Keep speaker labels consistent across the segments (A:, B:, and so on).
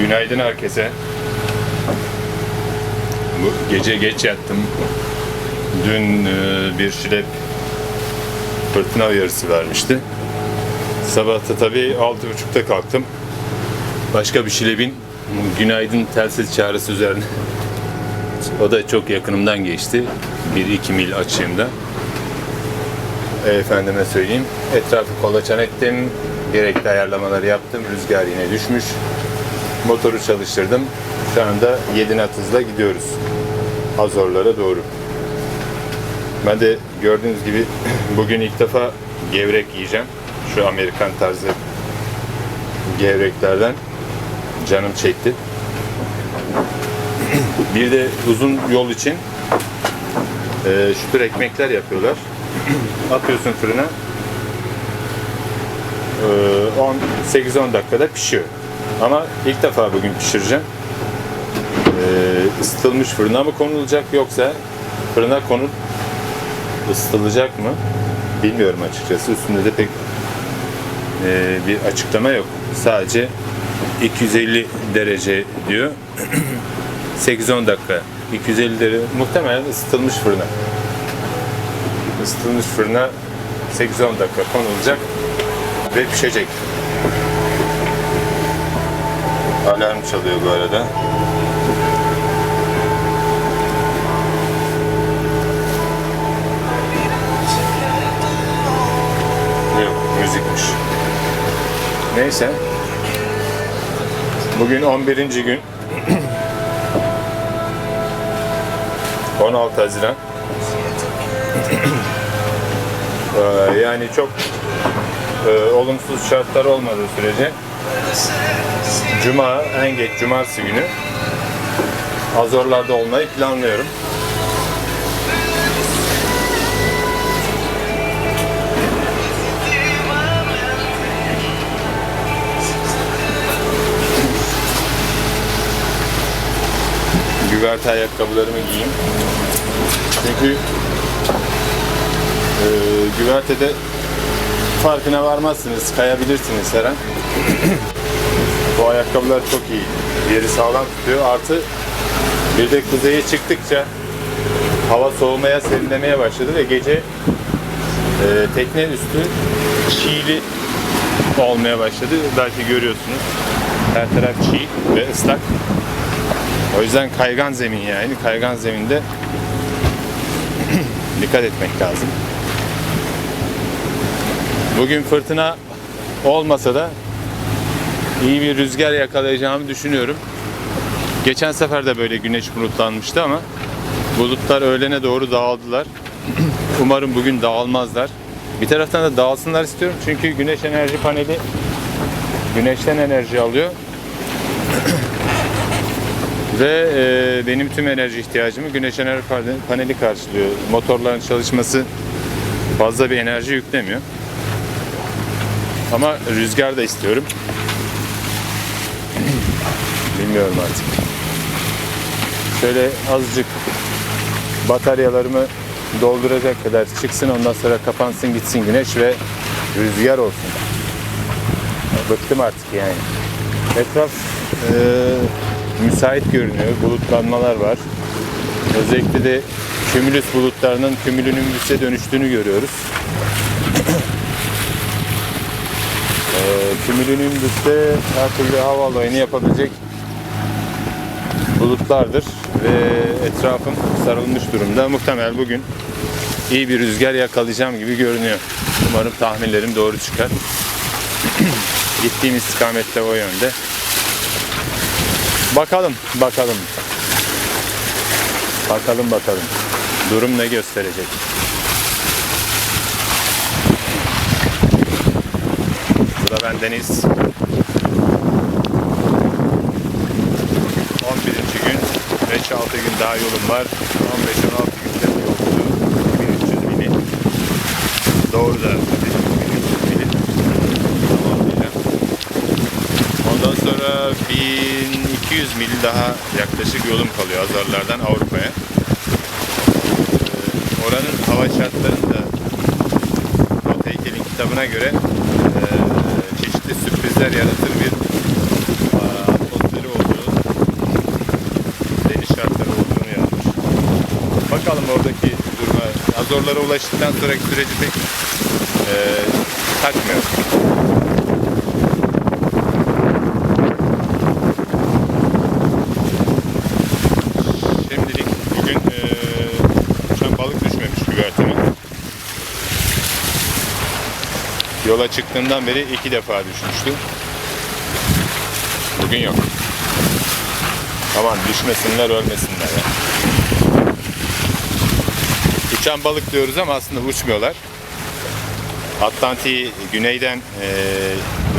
A: Günaydın herkese. Bu gece geç yattım. Dün e, bir şilep fırtına uyarısı vermişti. Sabah da tabii altı buçukta kalktım. Başka bir şilebin günaydın telsiz çağrısı üzerine. O da çok yakınımdan geçti. Bir iki mil açığımda. Efendime söyleyeyim. Etrafı kolaçan ettim. Gerekli ayarlamaları yaptım. Rüzgar yine düşmüş. Motoru çalıştırdım. Şu anda 7 knot hızla gidiyoruz. Azorlara doğru. Ben de gördüğünüz gibi bugün ilk defa gevrek yiyeceğim. Şu Amerikan tarzı gevreklerden canım çekti. Bir de uzun yol için e, şu ekmekler yapıyorlar. Atıyorsun fırına. E, 10 8-10 dakikada pişiyor. Ama ilk defa bugün pişireceğim. E, ısıtılmış fırına mı konulacak yoksa fırına konup ısıtılacak mı? Bilmiyorum açıkçası. Üstünde de pek e, bir açıklama yok. Sadece 250 derece diyor. 8-10 dakika. 250 derece. Muhtemelen ısıtılmış fırına. Isıtılmış fırına 8-10 dakika konulacak ve pişecek. Alarm çalıyor bu arada. Yok, müzikmiş. Neyse. Bugün 11. gün. 16 Haziran. Ee, yani çok e, olumsuz şartlar olmadığı sürece Cuma, en geç Cumartesi günü Azorlarda olmayı planlıyorum. Güverte ayakkabılarımı giyeyim. Çünkü e, güvertede farkına varmazsınız, kayabilirsiniz her an. Bu ayakkabılar çok iyi. Yeri sağlam tutuyor. Artı bir de kuzeye çıktıkça hava soğumaya, serinlemeye başladı ve gece e, tekne üstü çiğli olmaya başladı. Belki görüyorsunuz. Her taraf çiğ ve ıslak. O yüzden kaygan zemin yani. Kaygan zeminde dikkat etmek lazım. Bugün fırtına olmasa da iyi bir rüzgar yakalayacağımı düşünüyorum. Geçen sefer de böyle güneş bulutlanmıştı ama bulutlar öğlene doğru dağıldılar. Umarım bugün dağılmazlar. Bir taraftan da dağılsınlar istiyorum çünkü güneş enerji paneli güneşten enerji alıyor. Ve e, benim tüm enerji ihtiyacımı güneş enerji paneli karşılıyor. Motorların çalışması fazla bir enerji yüklemiyor. Ama rüzgar da istiyorum. Bilmiyorum artık. Şöyle azıcık bataryalarımı dolduracak kadar çıksın ondan sonra kapansın gitsin güneş ve rüzgar olsun. Bıktım artık yani. Etraf e, müsait görünüyor. Bulutlanmalar var. Özellikle de kümülüs bulutlarının kümülünümbüse dönüştüğünü görüyoruz. e, kümülünümbüste her türlü hava alayını yapabilecek bulutlardır ve etrafım sarılmış durumda. Muhtemel bugün iyi bir rüzgar yakalayacağım gibi görünüyor. Umarım tahminlerim doğru çıkar. Gittiğim istikamette o yönde. Bakalım, bakalım. Bakalım bakalım. Durum ne gösterecek? Bu da ben Deniz. 11. gün 5-6 gün daha yolum var. 15-16 günde bir yolculuğu 1300 mili. Doğru da 1300 mili. Tamamlayacağım. Ondan sonra 1200 mil daha yaklaşık yolum kalıyor Azarlardan Avrupa'ya. Ee, Oranın hava şartlarında Rota Heykel'in kitabına göre e, çeşitli sürprizler yaratır bir e, atmosferi Bakalım oradaki duruma. Azorlara ulaştıktan sonraki süreci pek e, takmıyorum. Şimdilik bugün e, uçan balık düşmemiş güverteme. Yola çıktığımdan beri iki defa düşmüştü. Bugün yok. Aman düşmesinler ölmesinler ya. Uçan balık diyoruz ama aslında uçmuyorlar. Atlantik'i güneyden e,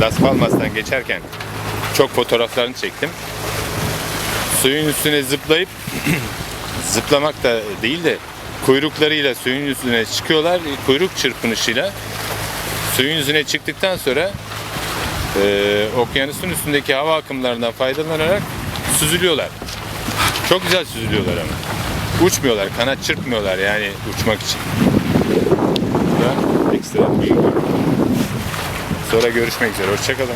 A: Las Palmas'tan geçerken çok fotoğraflarını çektim. Suyun üstüne zıplayıp zıplamak da değil de kuyruklarıyla suyun üstüne çıkıyorlar. Kuyruk çırpınışıyla suyun yüzüne çıktıktan sonra e, okyanusun üstündeki hava akımlarından faydalanarak süzülüyorlar. Çok güzel süzülüyorlar ama. Uçmuyorlar, kanat çırpmıyorlar yani uçmak için. Bu da ekstra bir. Sonra görüşmek üzere. Hoşçakalın.